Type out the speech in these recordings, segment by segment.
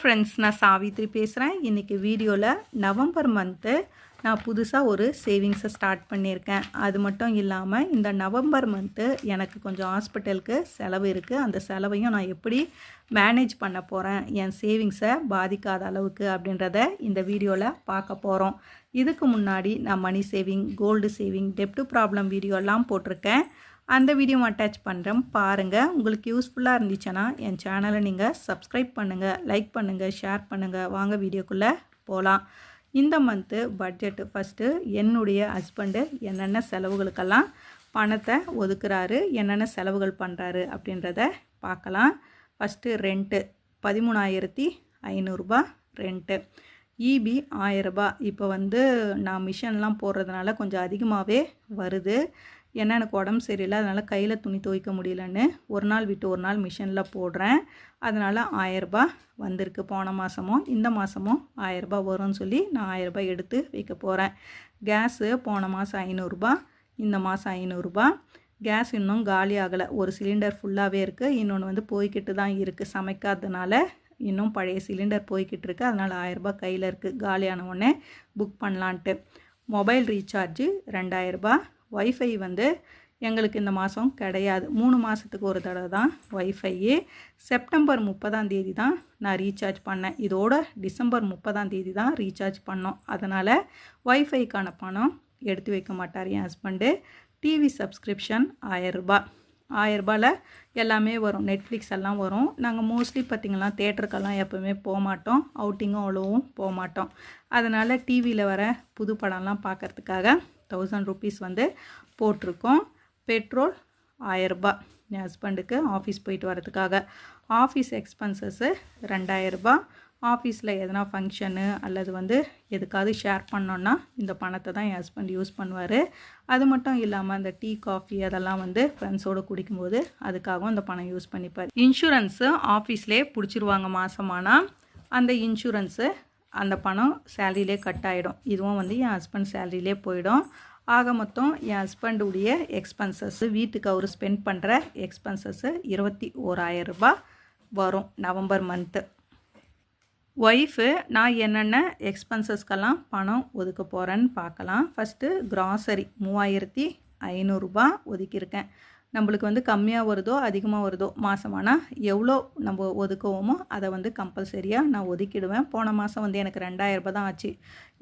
Friends நான் சாவித்ரி பேசுகிறேன் இன்றைக்கி வீடியோவில் நவம்பர் மந்த்து நான் புதுசாக ஒரு சேவிங்ஸை ஸ்டார்ட் பண்ணியிருக்கேன். அது மட்டும் இல்லாமல் இந்த நவம்பர் மந்த்து எனக்கு கொஞ்சம் ஹாஸ்பிட்டலுக்கு செலவு இருக்குது அந்த செலவையும் நான் எப்படி மேனேஜ் பண்ண போகிறேன் என் சேவிங்ஸை பாதிக்காத அளவுக்கு அப்படின்றத இந்த வீடியோவில் பார்க்க போகிறோம் இதுக்கு முன்னாடி நான் மணி சேவிங் கோல்டு சேவிங் டெப்ட் ப்ராப்ளம் வீடியோலாம் போட்டிருக்கேன். அந்த வீடியோ அட்டாச் பண்ணுறேன் பாருங்கள் உங்களுக்கு யூஸ்ஃபுல்லாக இருந்துச்சுன்னா என் சேனலை நீங்கள் சப்ஸ்கிரைப் பண்ணுங்கள் லைக் பண்ணுங்கள் ஷேர் பண்ணுங்கள் வாங்க வீடியோக்குள்ளே போகலாம் இந்த மந்த்து பட்ஜெட்டு ஃபஸ்ட்டு என்னுடைய ஹஸ்பண்டு என்னென்ன செலவுகளுக்கெல்லாம் பணத்தை ஒதுக்குறாரு என்னென்ன செலவுகள் பண்ணுறாரு அப்படின்றத பார்க்கலாம். ஃபஸ்ட்டு ரெண்ட்டு பதிமூணாயிரத்தி ஐநூறுரூபா ரெண்ட்டு இபி ஆயிரரூபா இப்போ வந்து நான் மிஷின்லாம் போடுறதுனால கொஞ்சம் அதிகமாகவே வருது. ஏன்னா எனக்கு உடம்பு சரியில்லை. அதனால் கையில் துணி துவைக்க முடியலன்னு ஒரு நாள் விட்டு ஒரு நாள் மிஷினில் போடுறேன். அதனால் ஆயரரூபா வந்திருக்கு. போன மாதமும் இந்த மாதமும் ஆயரரூபா வரும்னு சொல்லி நான் ஆயரரூபா எடுத்து வைக்க போகிறேன் கேஸு போன மாதம் ஐநூறுரூபா இந்த மாதம் ஐநூறுரூபா கேஸ் இன்னும் காலி ஆகலை. ஒரு சிலிண்டர் ஃபுல்லாகவே இருக்குது இன்னொன்று வந்து போய்கிட்டு தான் இருக்குது சமைக்காததுனால இன்னும் பழைய சிலிண்டர் போய்கிட்டு இருக்குது அதனால் ஆயரரூபா கையில் இருக்குது காலியான உடனே புக் பண்ணலான்ட்டு. மொபைல் ரீசார்ஜு ரெண்டாயிரரூபா ஒய்ஃபை வந்து எங்களுக்கு இந்த மாதம் கிடையாது. மூணு மாதத்துக்கு ஒரு தடவை தான் ஒய்ஃபையே செப்டம்பர் முப்பதாம் தேதி தான் நான் ரீசார்ஜ் பண்ணேன். இதோட டிசம்பர் முப்பதாம் தேதி தான் ரீசார்ஜ் பண்ணோம். அதனால் ஒய்ஃபைக்கான பணம் எடுத்து வைக்க மாட்டார் என் ஹஸ்பண்டு டிவி சப்ஸ்கிரிப்ஷன் ஆயரூபா ஆயரரூபாவில் எல்லாமே வரும். நெட்ஃப்ளிக்ஸ் எல்லாம் வரும். நாங்கள் மோஸ்ட்லி பார்த்திங்கன்னா தேட்டருக்கெல்லாம் எப்போவுமே போக மாட்டோம். அவுட்டிங்கும் அவ்வளோவும் போக மாட்டோம். அதனால் டிவியில் வர புது படம்லாம் பார்க்குறதுக்காக தௌசண்ட் ருபீஸ் வந்து போட்டிருக்கோம். பெட்ரோல் ஆயரரூபா. என் ஹஸ்பண்டுக்கு ஆஃபீஸ் போயிட்டு வரதுக்காக ஆஃபீஸ் எக்ஸ்பென்சஸ்ஸு ரெண்டாயிரரூபா. ஆஃபீஸில் எதனா ஃபங்க்ஷனு அல்லது வந்து எதுக்காவது ஷேர் பண்ணோன்னா இந்த பணத்தை தான் என் ஹஸ்பண்ட் யூஸ் பண்ணுவார். அது மட்டும் இல்லாமல் அந்த டீ காஃபி அதெல்லாம் வந்து ஃப்ரெண்ட்ஸோடு குடிக்கும்போது அதுக்காகவும் அந்த பணம் யூஸ் பண்ணிப்பார். இன்சூரன்ஸு ஆஃபீஸ்லேயே பிடிச்சிருவாங்க மாதமானால் அந்த இன்சூரன்ஸு அந்த பணம் சேலரியிலே கட் ஆகிடும் இதுவும் வந்து என் ஹஸ்பண்ட் சேலரியிலே போயிடும். ஆக மொத்தம் என் ஹஸ்பண்டுடைய எக்ஸ்பென்சஸ் வீட்டுக்கு அவர் ஸ்பெண்ட் பண்ணுற எக்ஸ்பென்சஸ்ஸு இருபத்தி ஓராயிரம் ரூபாய் வரும் நவம்பர் மந்த்து ஒய்ஃபு நான் என்னென்ன எக்ஸ்பென்சஸ்க்கெல்லாம் பணம் ஒதுக்க போகிறேன்னு பார்க்கலாம். ஃபஸ்ட்டு கிராசரி மூவாயிரத்தி ஐநூறுரூபா ஒதுக்கியிருக்கேன். நம்மளுக்கு வந்து கம்மியாக வருதோ அதிகமாக வருதோ மாதமானால் எவ்வளோ நம்ம ஒதுக்குவோமோ அதை வந்து கம்பல்சரியாக நான் ஒதுக்கிடுவேன். போன மாதம் வந்து எனக்கு ரெண்டாயிரரூபா தான் ஆச்சு.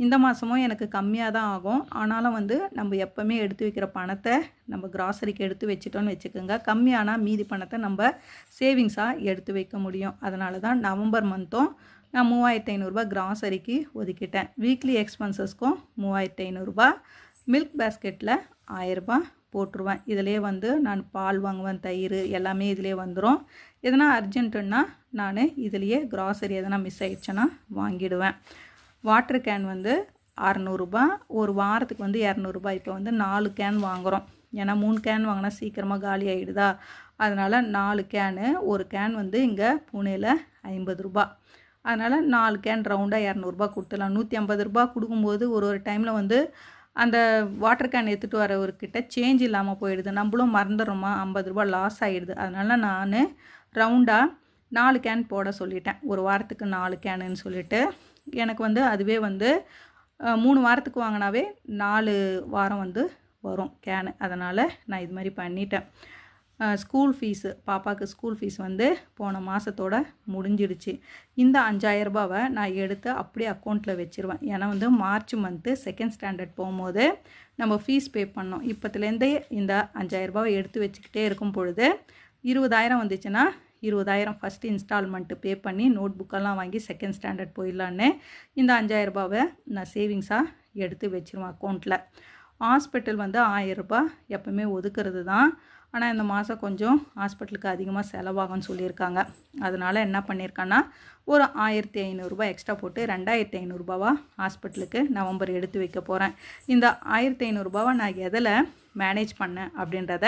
இந்த மாதமும் எனக்கு கம்மியாக தான் ஆகும். ஆனாலும் வந்து நம்ம எப்போவுமே எடுத்து வைக்கிற பணத்தை நம்ம கிராசரிக்கு எடுத்து வச்சிட்டோன்னு வச்சுக்கோங்க. கம்மியானால் மீதி பணத்தை நம்ம சேவிங்ஸாக எடுத்து வைக்க முடியும். அதனால தான் நவம்பர் மந்த்தும் நான் மூவாயிரத்து ஐநூறுரூபா கிராசரிக்கு ஒதுக்கிட்டேன். வீக்லி எக்ஸ்பென்சஸ்க்கும் மூவாயிரத்து ஐநூறுரூபா மில்க் பேஸ்கெட்டில் ஆயிரரூபா போட்டுருவேன். இதிலே வந்து நான் பால் வாங்குவேன் தயிர் எல்லாமே இதிலே வந்துடும் எதனா அர்ஜென்ட்டுன்னா நான் இதுலேயே கிராசரி எதனா மிஸ் ஆயிடுச்சுன்னா வாங்கிடுவேன். வாட்டர் கேன் வந்து அறநூறுபா ஒரு வாரத்துக்கு வந்து இரநூறுபா. இப்போ வந்து நாலு கேன் வாங்குகிறோம் ஏன்னா மூணு கேன் வாங்கினா சீக்கிரமாக காலி ஆகிடுதா அதனால் நாலு கேனு ஒரு கேன் வந்து இங்கே பூனேயில் ஐம்பது ரூபா அதனால் நாலு கேன் ரவுண்டாக இரநூறுபா கொடுத்துடலாம். நூற்றி ஐம்பது ரூபா கொடுக்கும்போது ஒரு ஒரு டைமில் வந்து அந்த வாட்டர் கேன் எடுத்துகிட்டு வரவர்கிட்ட சேஞ்ச் இல்லாமல் போயிடுது. நம்மளும் மறந்துடுறோமா? ஐம்பது ரூபா லாஸ் ஆகிடுது அதனால் நான் ரவுண்டாக நாலு கேன் போட சொல்லிட்டேன். ஒரு வாரத்துக்கு நாலு கேனுன்னு சொல்லிட்டு. எனக்கு வந்து அதுவே வந்து மூணு வாரத்துக்கு வாங்கினாவே நாலு வாரம் வந்து வரும் கேனு அதனால் நான் இது மாதிரி பண்ணிட்டேன். ஸ்கூல் ஃபீஸு பாப்பாவுக்கு ஸ்கூல் ஃபீஸ் வந்து போன மாதத்தோட முடிஞ்சிடுச்சு. இந்த அஞ்சாயிரரூபாவை நான் எடுத்து அப்படியே அக்கௌண்ட்டில் வச்சுருவேன். ஏன்னா வந்து மார்ச் மந்த்து செகண்ட் ஸ்டாண்டர்ட் போகும்போது நம்ம ஃபீஸ் பே பண்ணோம். இப்போத்துலேருந்தே இந்த அஞ்சாயிரரூபாவை எடுத்து வச்சுக்கிட்டே இருக்கும் பொழுது இருபதாயிரம் வந்துச்சுன்னா இருபதாயிரம் ஃபஸ்ட்டு இன்ஸ்டால்மெண்ட்டு பே பண்ணி நோட் புக்கெல்லாம் வாங்கி செகண்ட் ஸ்டாண்டர்ட் போயிடலான்னு இந்த அஞ்சாயிரரூபாவை நான் சேவிங்ஸாக எடுத்து வச்சுருவேன் அக்கௌண்ட்டில் ஹாஸ்பிட்டல் வந்து ஆயிரரூபா எப்போவுமே ஒதுக்கிறது தான் ஆனால் இந்த மாதம் கொஞ்சம் ஹாஸ்பிட்டலுக்கு அதிகமாக செலவாகும்னு சொல்லியிருக்காங்க. அதனால் என்ன பண்ணியிருக்கேன்னா ஒரு ஆயிரத்தி ஐநூறுரூபா எக்ஸ்ட்ரா போட்டு ரெண்டாயிரத்தி ஐநூறுரூபாவாக ஹாஸ்பிட்டலுக்கு நவம்பர் எடுத்து வைக்க போகிறேன் இந்த ஆயிரத்தி ஐநூறுரூபாவை நான் எதில் மேனேஜ் பண்ணேன் அப்படின்றத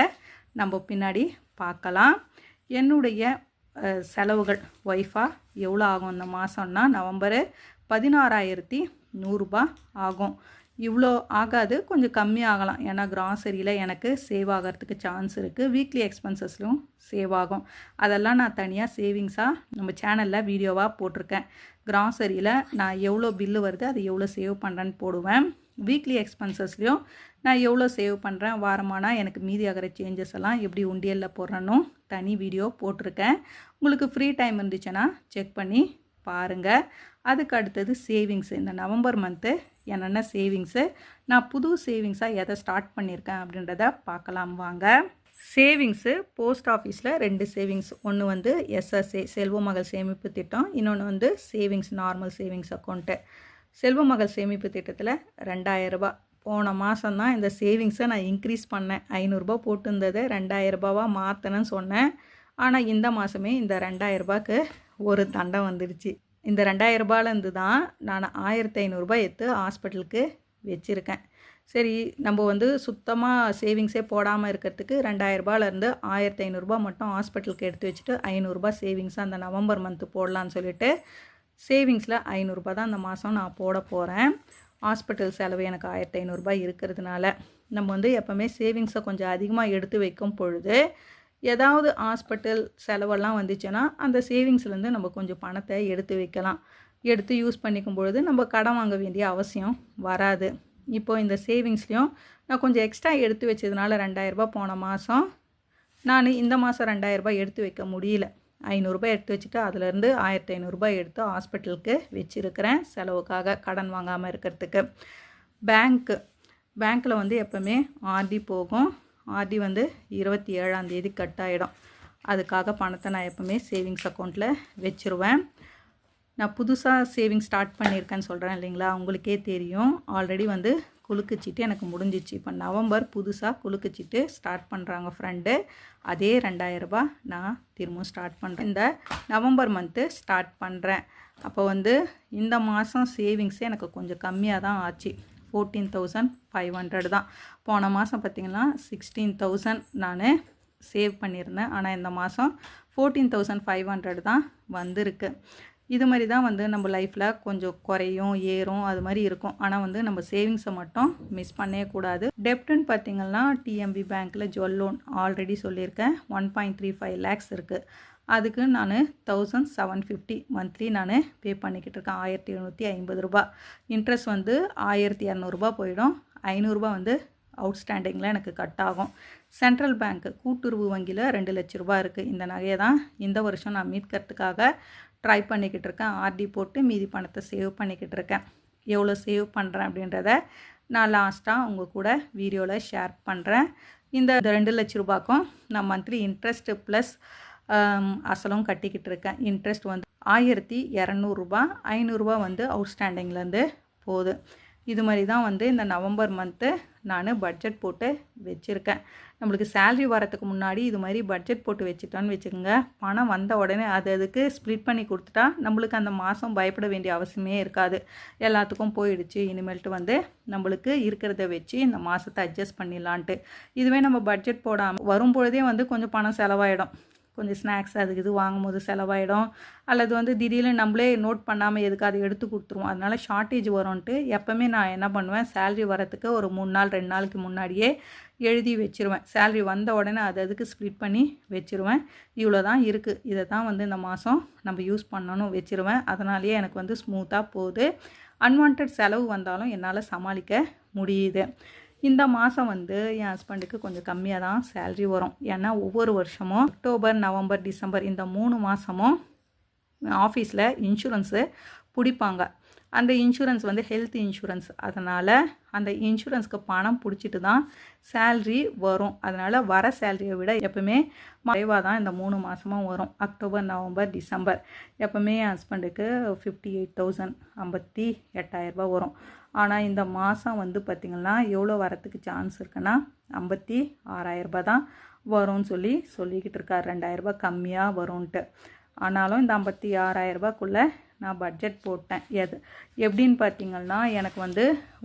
நம்ம பின்னாடி பார்க்கலாம். என்னுடைய செலவுகள் ஒய்ஃபாக எவ்வளோ ஆகும் இந்த மாதம்னா நவம்பரு பதினாறாயிரத்தி நூறுரூபா ஆகும். இவ்வளோ ஆகாது கொஞ்சம் கம்மியாகலாம் ஏன்னா கிராசரியில் எனக்கு சேவ் ஆகிறதுக்கு சான்ஸ் இருக்குது வீக்லி எக்ஸ்பென்சஸ்லையும் சேவ் ஆகும். அதெல்லாம் நான் தனியாக சேவிங்ஸாக நம்ம சேனலில் வீடியோவாக போட்டிருக்கேன். கிராசரியில் நான் எவ்வளோ பில்லு வருது அது எவ்வளோ சேவ் பண்ணுறேன்னு போடுவேன். வீக்லி எக்ஸ்பென்சஸ்லையும் நான் எவ்வளோ சேவ் பண்ணுறேன் வாரமானா எனக்கு மீதி ஆகிற சேஞ்சஸ் எல்லாம் எப்படி உண்டியலில் போடுறேன்னு தனி வீடியோ போட்டிருக்கேன். உங்களுக்கு ஃப்ரீ டைம் இருந்துச்சுன்னா செக் பண்ணி பாருங்கள் அதுக்கு அடுத்தது சேவிங்ஸ் இந்த நவம்பர் மந்த்து என்னென்ன சேவிங்ஸு நான் புது சேவிங்ஸாக எதை ஸ்டார்ட் பண்ணியிருக்கேன் அப்படின்றத பார்க்கலாம் வாங்க. சேவிங்ஸு போஸ்ட் ஆஃபீஸில் ரெண்டு சேவிங்ஸ் ஒன்று வந்து எஸ்எஸ்ஏ செல்வ மகள் சேமிப்பு திட்டம். இன்னொன்று வந்து சேவிங்ஸ் நார்மல் சேவிங்ஸ் அக்கௌண்ட்டு செல்வ மகள் சேமிப்பு திட்டத்தில் ரெண்டாயிரரூபா போன மாதம் தான் இந்த சேவிங்ஸை நான் இன்க்ரீஸ் பண்ணேன். ஐநூறுரூபா போட்டிருந்ததை. ரெண்டாயிரரூபாவாக மாற்றினேன்னு சொன்னேன். ஆனால் இந்த மாதமே இந்த ரெண்டாயிரரூபாக்கு ஒரு தண்டம் வந்துடுச்சு. இந்த ரெண்டாயிரரூபாலேருந்து தான் நான் ஆயிரத்தி ஐநூறுரூபா எடுத்து ஹாஸ்பிட்டலுக்கு வச்சுருக்கேன். சரி நம்ம வந்து சுத்தமாக சேவிங்ஸே போடாமல் இருக்கிறதுக்கு ரெண்டாயிரரூபாலேருந்து ஆயிரத்தி ஐநூறுரூபா மட்டும் ஹாஸ்பிட்டலுக்கு எடுத்து வச்சுட்டு ஐநூறுரூபா சேவிங்ஸாக அந்த நவம்பர் மந்த்து போடலான்னு சொல்லிட்டு சேவிங்ஸில் ஐநூறுரூபா தான் அந்த மாதம் நான் போட போகிறேன் ஹாஸ்பிட்டல் செலவு எனக்கு ஆயிரத்தி ஐநூறுரூபா இருக்கிறதுனால. நம்ம வந்து எப்போவுமே சேவிங்ஸை கொஞ்சம் அதிகமாக எடுத்து வைக்கும் பொழுது ஏதாவது ஹாஸ்பிட்டல் செலவெல்லாம் வந்துச்சுன்னா அந்த சேவிங்ஸ்லேருந்து நம்ம கொஞ்சம் பணத்தை எடுத்து வைக்கலாம். எடுத்து யூஸ் பண்ணிக்கும் பொழுது நம்ம கடன் வாங்க வேண்டிய அவசியம் வராது. இப்போது இந்த சேவிங்ஸ்லேயும் நான் கொஞ்சம் எக்ஸ்ட்ரா எடுத்து வச்சதுனால ரெண்டாயிரரூபா போன மாதம் நான் இந்த மாதம் ரெண்டாயிரரூபா எடுத்து வைக்க முடியல. ஐநூறுரூபா எடுத்து வச்சுட்டு அதுலேருந்து ஆயிரத்தி ஐநூறுரூபா எடுத்து ஹாஸ்பிட்டலுக்கு வச்சுருக்கிறேன் செலவுக்காக கடன் வாங்காமல் இருக்கிறதுக்கு. பேங்க்கு பேங்க்கில் வந்து எப்போவுமே ஆர்டி போகும். ஆர்டி வந்து இருபத்தி ஏழாம் தேதி கட் ஆகிடும் அதுக்காக பணத்தை நான் எப்போவுமே சேவிங்ஸ் அக்கௌண்ட்டில் வச்சுருவேன். நான் புதுசாக சேவிங் ஸ்டார்ட் பண்ணியிருக்கேன்னு சொல்கிறேன் இல்லைங்களா? உங்களுக்கே தெரியும். ஆல்ரெடி வந்து குலுக்குச்சீட்டு எனக்கு முடிஞ்சிச்சு. இப்போ நவம்பர் புதுசாக குலுக்குச்சீட்டு ஸ்டார்ட் பண்ணுறாங்க ஃப்ரெண்டு அதே ரெண்டாயிரரூபா நான் திரும்பவும் ஸ்டார்ட் பண்ணுறேன் இந்த நவம்பர் மந்த்து ஸ்டார்ட் பண்ணுறேன் அப்போ வந்து இந்த மாதம் சேவிங்ஸே எனக்கு கொஞ்சம் கம்மியாக தான் ஆச்சு. ஃபோர்டீன் தௌசண்ட் ஃபைவ் ஹண்ட்ரட் தான். போன மாதம் பார்த்திங்கன்னா சிக்ஸ்டீன் தௌசண்ட் நான் சேவ் பண்ணியிருந்தேன். ஆனால் இந்த மாதம் ஃபோர்டீன் தௌசண்ட் ஃபைவ் ஹண்ட்ரட் தான் வந்திருக்கு. இது மாதிரி தான் வந்து நம்ம லைஃப்பில் கொஞ்சம் குறையும் ஏறும் அது மாதிரி இருக்கும். ஆனால் வந்து நம்ம சேவிங்ஸை மட்டும் மிஸ் பண்ணவே கூடாது. டெப்ட்டுன்னு பார்த்திங்கன்னா டிஎம்பி பேங்க்கில் ஜுவல் லோன் ஆல்ரெடி சொல்லியிருக்கேன். One point three five lakhs இருக்குது அதுக்கு நான் தௌசண்ட் செவன் ஃபிஃப்டி மந்த்லி நான் பே பண்ணிக்கிட்டு இருக்கேன். ஆயிரத்தி எழுநூற்றி ஐம்பது ரூபா. இன்ட்ரெஸ்ட் வந்து ஆயிரத்தி இரநூறுபா போயிடும். ஐநூறுரூபா வந்து அவுட்ஸ்டாண்டிங்கில் எனக்கு கட் ஆகும். சென்ட்ரல் பேங்க்கு கூட்டுறவு வங்கியில் ரெண்டு லட்ச ரூபா இருக்குது இந்த நகையை தான் இந்த வருஷம் நான் மீட்கிறதுக்காக ட்ரை பண்ணிக்கிட்டு இருக்கேன். ஆர்டி போட்டு மீதி பணத்தை சேவ் பண்ணிக்கிட்டு இருக்கேன். எவ்வளோ சேவ் பண்ணுறேன் அப்படின்றத நான் லாஸ்ட்டாக உங்கள் கூட வீடியோவில் ஷேர் பண்ணுறேன் இந்த ரெண்டு லட்ச ரூபாய்க்கும் நான் மந்த்லி இன்ட்ரெஸ்ட்டு ப்ளஸ் அசலும் கட்டிக்கிட்டு இருக்கேன். இன்ட்ரெஸ்ட் வந்து ஆயிரத்தி இரநூறுபா ஐநூறுரூபா வந்து அவுட்ஸ்டாண்டிங்லேருந்து போகுது. இது மாதிரி தான் வந்து இந்த நவம்பர் மந்த்து நான் பட்ஜெட் போட்டு வச்சுருக்கேன். நம்மளுக்கு சேல்ரி வரத்துக்கு முன்னாடி இது மாதிரி பட்ஜெட் போட்டு வச்சுட்டோன்னு வச்சுக்கோங்க. பணம் வந்த உடனே அது அதுக்கு ஸ்ப்ளிட் பண்ணி கொடுத்துட்டா நம்மளுக்கு அந்த மாதம் பயப்பட வேண்டிய அவசியமே இருக்காது. எல்லாத்துக்கும் போயிடுச்சு. இனிமேல்ட்டு வந்து நம்மளுக்கு இருக்கிறத வச்சு இந்த மாதத்தை அட்ஜஸ்ட் பண்ணிடலான்ட்டு. இதுவே நம்ம பட்ஜெட் போடாமல் வரும்பொழுதே வந்து கொஞ்சம் பணம் செலவாயிடும். கொஞ்சம் ஸ்நாக்ஸ் அதுக்கு இது வாங்கும்போது செலவாயிடும். அல்லது வந்து திடீர்னு நம்மளே நோட் பண்ணாமல் எதுக்கு அதை எடுத்து கொடுத்துருவோம். அதனால் ஷார்ட்டேஜ் வரும்ன்ட்டு எப்போவுமே நான் என்ன பண்ணுவேன் சேல்ரி வரத்துக்கு ஒரு மூணு நாள் ரெண்டு நாளைக்கு முன்னாடியே எழுதி வச்சுருவேன். சேல்ரி வந்த உடனே அது அதுக்கு ஸ்ப்ளிட் பண்ணி வச்சுருவேன். இவ்வளோ தான் இருக்குது இதை தான் வந்து இந்த மாதம் நம்ம யூஸ் பண்ணணும் வச்சுருவேன். அதனாலேயே எனக்கு வந்து ஸ்மூத்தாக போகுது. அன்வான்ட் செலவு வந்தாலும் என்னால் சமாளிக்க முடியுது. இந்த மாதம் வந்து என் ஹஸ்பண்டுக்கு கொஞ்சம் கம்மியாக தான் சேல்ரி வரும். ஏன்னா ஒவ்வொரு வருஷமும் அக்டோபர் நவம்பர் டிசம்பர் இந்த மூணு மாதமும் ஆஃபீஸில் இன்சூரன்ஸு பிடிப்பாங்க. அந்த இன்சூரன்ஸ் வந்து ஹெல்த் இன்சூரன்ஸ் அதனால் அந்த இன்சூரன்ஸ்க்கு பணம் பிடிச்சிட்டு தான் சேல்ரி வரும். அதனால் வர சேல்ரியை விட எப்பவுமே மறைவாக தான் இந்த மூணு மாதமும் வரும். October November December. எப்பவுமே என் ஹஸ்பண்டுக்கு ஃபிஃப்டி எயிட் தௌசண்ட் ஐம்பத்தி எட்டாயிரரூபா வரும். ஆனால் இந்த மாதம் வந்து பார்த்திங்கன்னா எவ்வளோ வரத்துக்கு சான்ஸ் இருக்குன்னா ஐம்பத்தி ஆறாயிரரூபா தான் வரும்னு சொல்லி சொல்லிக்கிட்டு இருக்கார். ரெண்டாயிரரூபா கம்மியாக வரும்ன்ட்டு. ஆனாலும் இந்த ஐம்பத்தி ஆறாயிரரூபாக்குள்ளே நான் பட்ஜெட் போட்டேன். எது? எப்படின்னு பார்த்தீங்கன்னா எனக்கு வந்து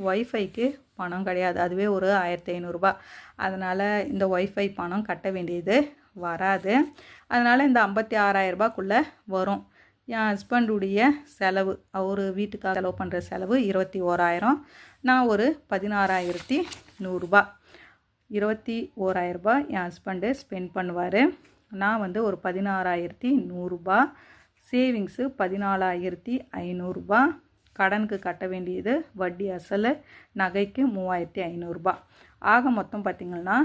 ஒய்ஃபைக்கு பணம் கிடையாது. அதுவே ஒரு ஆயிரத்தி ஐநூறுரூபா அதனால் இந்த ஒய்ஃபை பணம் கட்ட வேண்டியது வராது. அதனால் இந்த ஐம்பத்தி ஆறாயிரரூபாக்குள்ளே வரும். என் ஹஸ்பண்டுடைய செலவு அவர் வீட்டுக்காக செலவு பண்ணுற செலவு இருபத்தி ஓராயிரம் நான் ஒரு பதினாறாயிரத்தி நூறுரூபா இருபத்தி ஓராயிரரூபா என் ஹஸ்பண்டு ஸ்பெண்ட் பண்ணுவார். நான் வந்து ஒரு பதினாறாயிரத்தி நூறுரூபா சேவிங்ஸு பதினாலாயிரத்தி ஐநூறுரூபா கடனுக்கு கட்ட வேண்டியது வட்டி அசல் நகைக்கு மூவாயிரத்தி ஐநூறுரூபா ஆக மொத்தம் பார்த்திங்கன்னா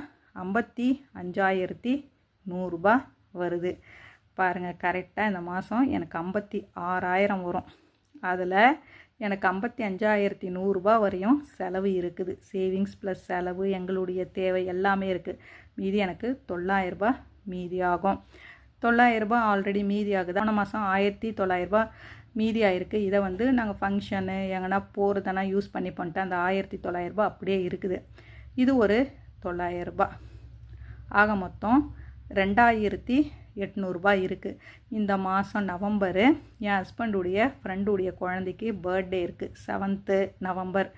ஐம்பத்தி அஞ்சாயிரத்தி நூறுரூபா வருது. பாருங்கள் கரெக்டாக இந்த மாதம் எனக்கு ஐம்பத்தி ஆறாயிரம் வரும். அதில் எனக்கு ஐம்பத்தி அஞ்சாயிரத்தி நூறுரூபா வரையும் செலவு இருக்குது. சேவிங்ஸ் ப்ளஸ் செலவு எங்களுடைய தேவை எல்லாமே இருக்குது மீதி எனக்கு தொள்ளாயிரரூபா மீதி ஆகும். தொள்ளாயிரரூபா ஆல்ரெடி மீதி ஆகுது. போன மாதம் ஆயிரத்தி தொள்ளாயிரரூபா மீதி ஆயிருக்கு. இதை வந்து நாங்கள் ஃபங்க்ஷனு எங்கன்னா போகிறதுனா யூஸ் பண்ணி பண்ணிட்டு அந்த ஆயிரத்தி தொள்ளாயிரரூபா அப்படியே இருக்குது. இது ஒரு தொள்ளாயிரரூபா ஆக மொத்தம் ரெண்டாயிரத்தி எட்நூறுபா இருக்குது இந்த மாதம் நவம்பரு என் ஹஸ்பண்டுடைய ஃப்ரெண்டுடைய குழந்தைக்கு பர்த்டே இருக்குது செவன்த்து நவம்பர்.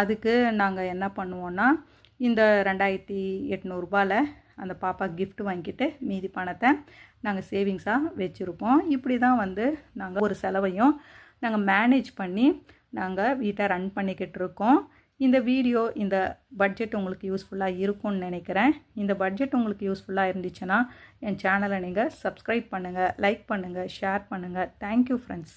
அதுக்கு நாங்கள் என்ன பண்ணுவோன்னா இந்த ரெண்டாயிரத்தி எட்நூறுபாவில் அந்த பாப்பா கிஃப்ட் வாங்கிட்டு மீதி பணத்தை நாங்கள் சேவிங்ஸாக வச்சுருப்போம். இப்படி தான் வந்து நாங்கள் ஒரு செலவையும் நாங்கள் மேனேஜ் பண்ணி நாங்கள் வீட்டை ரன் பண்ணிக்கிட்டு இருக்கோம். இந்த வீடியோ இந்த பட்ஜெட் உங்களுக்கு யூஸ்ஃபுல்லாக இருக்கும்னு நினைக்கிறேன். இந்த பட்ஜெட் உங்களுக்கு யூஸ்ஃபுல்லாக இருந்துச்சுன்னா என் சேனலை நீங்கள் சப்ஸ்கிரைப் பண்ணுங்கள் லைக் பண்ணுங்கள் ஷேர் பண்ணுங்கள் தேங்க்யூ ஃப்ரெண்ட்ஸ்